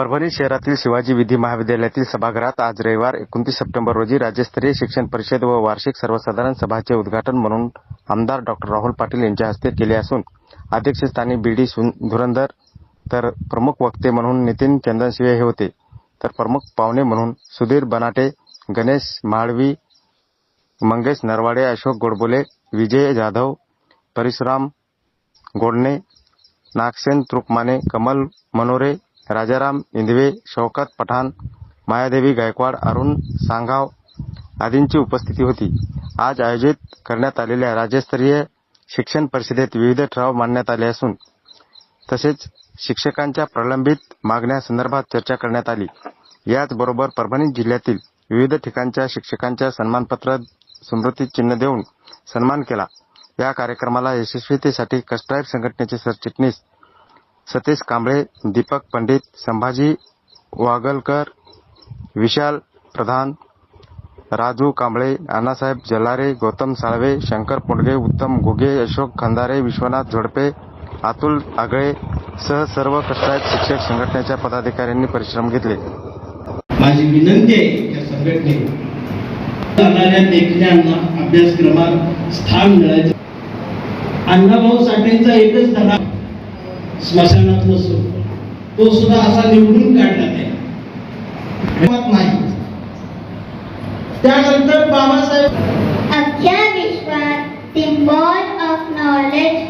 परभणी शहरातील शिवाजी विधी महाविद्यालयातील सभागृहात आज रविवार एकोणतीस सप्टेंबर रोजी राज्यस्तरीय शिक्षण परिषद व वार्षिक सर्वसाधारण सभाचे उद्घाटन म्हणून आमदार डॉक्टर राहुल पाटील यांच्या हस्ते केले असून अध्यक्षस्थानी बी डी धुरंधर तर प्रमुख वक्ते म्हणून नितीन चंदनशिवे हे होते. तर प्रमुख पाहुणे म्हणून सुधीर बनाटे गणेश माळवी मंगेश नरवाडे अशोक गोडबोले विजय जाधव परशुराम गोडणे नागसेन तुरुकमाने कमल मनोरे राजाराम इंदवे शौकत पठाण मायादेवी गायकवाड अरुण सांगाव आदींची उपस्थिती होती. आज आयोजित करण्यात आलेल्या राज्यस्तरीय शिक्षण परिषदेत विविध ठराव मांडण्यात आले असून तसेच शिक्षकांच्या प्रलंबित मागण्यासंदर्भात चर्चा करण्यात आली. याचबरोबर परभणी जिल्ह्यातील विविध ठिकाणच्या शिक्षकांच्या सन्मानपत्र स्मृती चिन्ह देऊन सन्मान केला. या कार्यक्रमाला यशस्वीतेसाठी कस्ट्राईब संघटनेचे सरचिटणीस सतीश कांबळे दीपक पंडित संभाजी वागलकर विशाल प्रधान राजू कांबळे अण्णासाहेब जलारे गौतम साळवे शंकर पोंडगे उत्तम घुगे अशोक खंदारे विश्वनाथ झोडपे अतुल आगळे सह सर्व कष्टायत शिक्षक संघटनेच्या पदाधिकाऱ्यांनी परिश्रम घेतले. माझी विनंती आहे संघटनेला. लेखण्यांना अभ्यासक्रमात स्थान मिळायचं. अण्णाभाऊ साठेंचा एकच धडा. स्मशानात नसतो तो सुद्धा असा निवडून काढला नाही मत नाही. त्यानंतर बाबासाहेब अख्ख्या विश्वात सिम्बॉल ऑफ नॉलेज म्हणून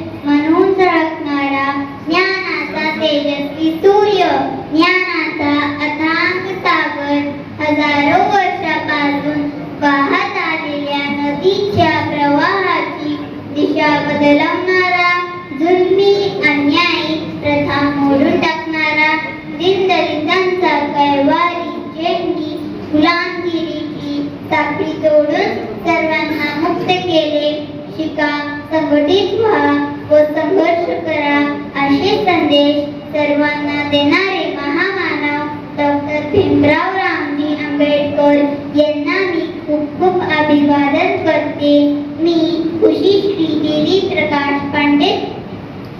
संघटित व्हा व संघर्ष करा असे संदेश सर्वांना देणारे महामानव डॉक्टर भीमराव रामजी आंबेडकर यांना मी खूप खूप अभिवादन करते. मी खुशी श्री देवी प्रकाश पांडे.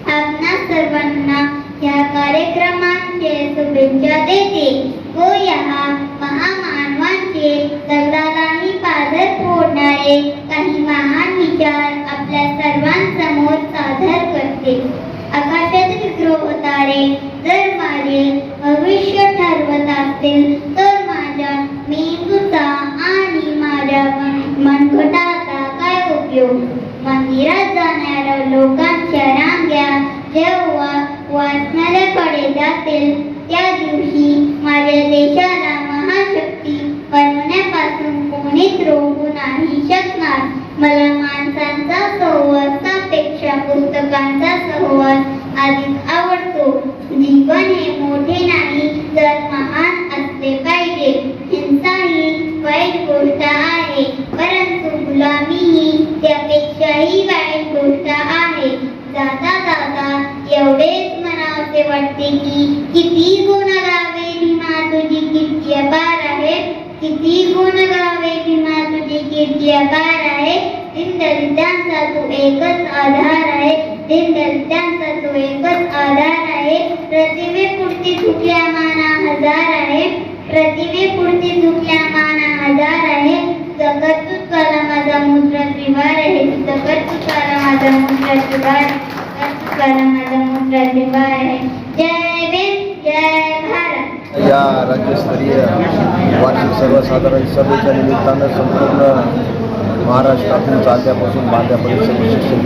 आपणा सर्वांना या कार्यक्रमांचे शुभेच्छा देते. व या महामानवांचे दगडालाही पादर फोडणारे काही महान विचार आपल्या सर्वांसमोर सादर करते. आकाशातील ग्रह तारे जर माझे भविष्य ठरवत असतील तर माझ्या मेंदूचा आणि माझ्या मन- मनगटाचा काय उपयोग? मंदिरात जाणाऱ्या लोकांच्या रांग्या जेव्हा वाचनालयाकडे जातील त्या दिवशी माझ्या देशाला महाशक्ती बनवण्यापासून कोणीच रोखू नाही शकणार. मला माणसांचा सहवासापेक्षा पुस्तकांचा सहवास अधिक आवडतो. जीवन हे मोठे नाही तर महान असले पाहिजे. हिंसा ही वाईट गोष्ट आहे परंतु गुलामी ही त्यापेक्षाही वाईट गोष्ट आहे. जाता जाता एवढेच म्हणावसे वाटते की किती गुण गावे भीमा तुझी किती अपार आहे किती गुण गावे भीमा तुझी किती अपार आहे दलितांचा तू एकच आधार आहे. दलितांचा तू एकच आधार आहे. प्रतिमे पुढची चुकल्या माना हजार आहे. प्रतिमे पुढची चुकल्या माना हजार आहे. जगत तुझ्वाला माझा मूत्र त्रिवार आहे. जगत तुझ्वाला माझा मूत्र त्रिवार जगत माझा मूत्र त्रिवार आहे. जय भीम जय भारत. या राज्यस्तरीय वार्षिक सर्वसाधारण सभेच्या निमित्तानं संपूर्ण महाराष्ट्रातून चालत्यापासून बांध्यापर्यंत सर्व शिक्षण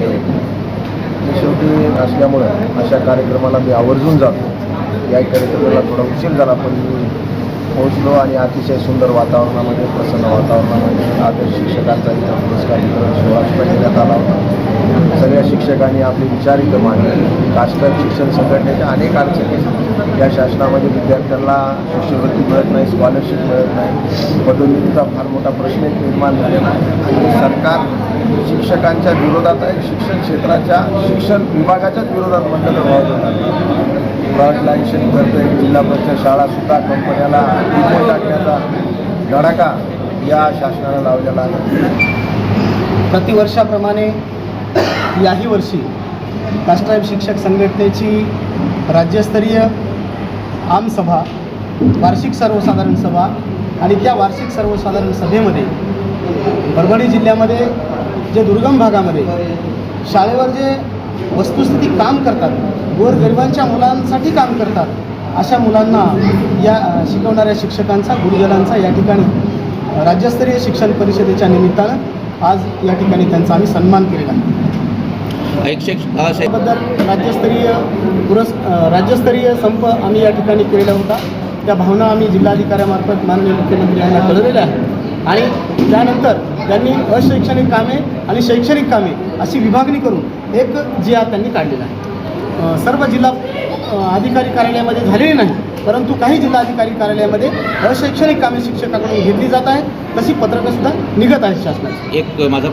ते शेवटी असल्यामुळं अशा कार्यक्रमाला मी आवर्जून जातो. या कार्यक्रमाला थोडा उशीर झाला पण मी पोहोचलो आणि अतिशय सुंदर वातावरणामध्ये प्रसन्न वातावरणामध्ये आदर्श शिक्षकांचा इथं पुरस्कार वितरण सोहळा सुद्धा घेण्यात आला होता. सगळ्या शिक्षकांनी आपले विचार इथं मांडले. कास्टर शिक्षण संघटनेच्या अनेक अडचणी या शासनामध्ये विद्यार्थ्यांना शिष्यवृत्ती मिळत नाही स्कॉलरशिप मिळत नाही. पदोन्नतीचा फार मोठा प्रश्न एक निर्माण झालेला आहे. आणि सरकार शिक्षकांच्या विरोधात आहे. शिक्षण क्षेत्राच्या शिक्षण विभागाच्याच विरोधात म्हटलं तर वाव होणार लायसन करतोय जिल्हा परिषद शाळासुद्धा कंपन्याला डिपो टाकण्याचा धडाका या शासनाला लावलेला आहे. प्रतिवर्षाप्रमाणे याही वर्षी कास्ट्राईब शिक्षक संघटनेची राज्यस्तरीय आमसभा वार्षिक सर्वसाधारण सभा आणि त्या वार्षिक सर्वसाधारण सभेमध्ये परभणी जिल्ह्यामध्ये जे दुर्गम भागामध्ये शाळेवर जे वस्तुस्थिती काम करतात गोरगरिबांच्या मुलांसाठी काम करतात अशा मुलांना या शिकवणाऱ्या शिक्षकांचा गुरुजनांचा या ठिकाणी राज्यस्तरीय शिक्षण परिषदेच्या निमित्तानं आज या ठिकाणी त्यांचा आम्ही सन्मान केलेला आहे. एक शिक्ष अ, शे- त्याबद्दल राज्यस्तरीय पुरस् राज्यस्तरीय संप आम्ही या ठिकाणी केलेला होता. त्या भावना आम्ही जिल्हाधिकाऱ्यामार्फत माननीय मुख्यमंत्री यांना कळवलेल्या आहेत. आणि त्यानंतर त्यांनी अशैक्षणिक कामे आणि शैक्षणिक कामे अशी विभागणी करून एक जी आर त्यांनी काढलेला आहे. सर्व जिल्हा अधिकारी कार्यालयामध्ये झालेली नाही परंतु काही जिल्हाधिकारी कार्यालयामध्ये अशैक्षणिक कामे शिक्षकाकडून घेतली जात आहे तशी पत्रकंसुद्धा निघत आहेत शासनाची. एक माझा